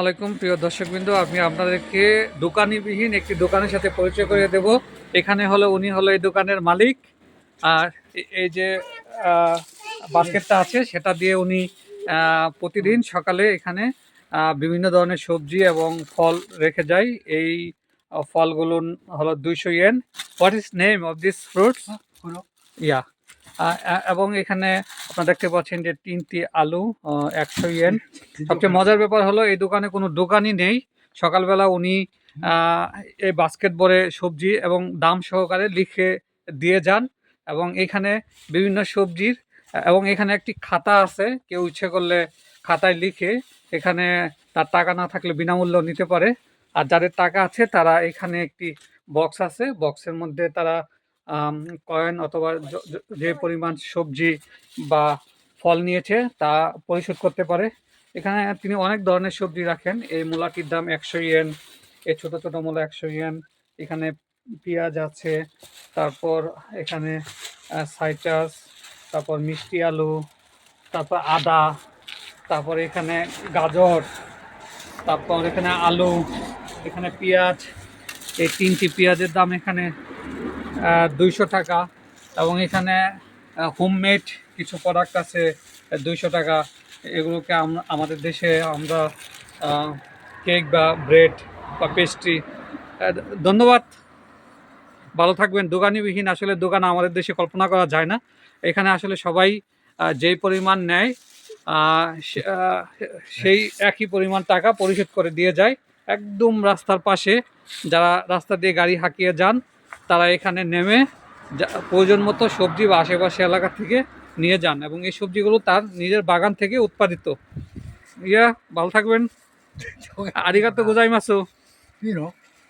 আলাইকুম প্রিয় দর্শকবৃন্দ। আমি আপনাদেরকে দোকানিবিহীন একটি দোকানের সাথে পরিচয় করে দেব। এখানে হলো উনি হলো এই দোকানের মালিক। আর এই যে বাস্কেটটা আছে সেটা দিয়ে উনি প্রতিদিন সকালে এখানে বিভিন্ন ধরনের সবজি এবং ফল রেখে যায়। এই ফলগুলো হলো দুইশো yen. What is name of this fruits yeah এবং এখানে আপনারা দেখতে পাচ্ছেন যে তিনটি আলু একশো ইয়েন। সবচেয়ে মজার ব্যাপার হলো, এই দোকানে কোনো দোকানই নেই। সকালবেলা উনি এই বাস্কেট ভরে সবজি এবং দাম সহকারে লিখে দিয়ে যান এবং এখানে বিভিন্ন সবজির, এবং এখানে একটি খাতা আছে। কেউ ইচ্ছে করলে খাতায় লিখে এখানে তার টাকা না থাকলে বিনামূল্য নিতে পারে। আর যাদের টাকা আছে, তারা এখানে একটি বক্স আছে। বক্সের মধ্যে তারা কয়েন অথবা য- পরিমাণ সবজি বা ফল নিয়েছে তা পরিশোধ করতে পারে। এখানে তিনি অনেক ধরনের সবজি রাখেন। এই মূলাটির দাম একশো ইয়েন, এই ছোট ছোট মূলা একশো ইয়েন। এখানে পেঁয়াজ আছে, তারপর এখানে সাইটাস, তারপর মিষ্টি আলু, তারপর আদা, তারপর এখানে গাজর, তারপর এখানে আলু, এখানে পেঁয়াজ। এই তিনটি পেঁয়াজের দাম এখানে দুইশো টাকা। এবং এখানে হোমমেড কিছু প্রোডাক্ট আছে, দুইশো টাকা। এগুলোকে আমাদের দেশে আমরা কেক বা ব্রেড বা পেস্ট্রি ধন্যবাদ। ভালো থাকবেন। দোকানিবিহীন আসলে দোকান আমাদের দেশে কল্পনা করা যায় না। এখানে আসলে সবাই যেই পরিমাণ নেয় সেই একই পরিমাণ টাকা পরিশোধ করে দিয়ে যায়। একদম রাস্তার পাশে যারা রাস্তা দিয়ে গাড়ি হাঁকিয়ে যান তারা এখানে নেমে প্রয়োজন মতো সবজি বা আশেপাশে এলাকা থেকে নিয়ে যান এবং এই সবজিগুলো তার নিজের বাগান থেকে উৎপাদিত। ইয়া, ভালো থাকবেন। আরিগাতো গোজাই মাসো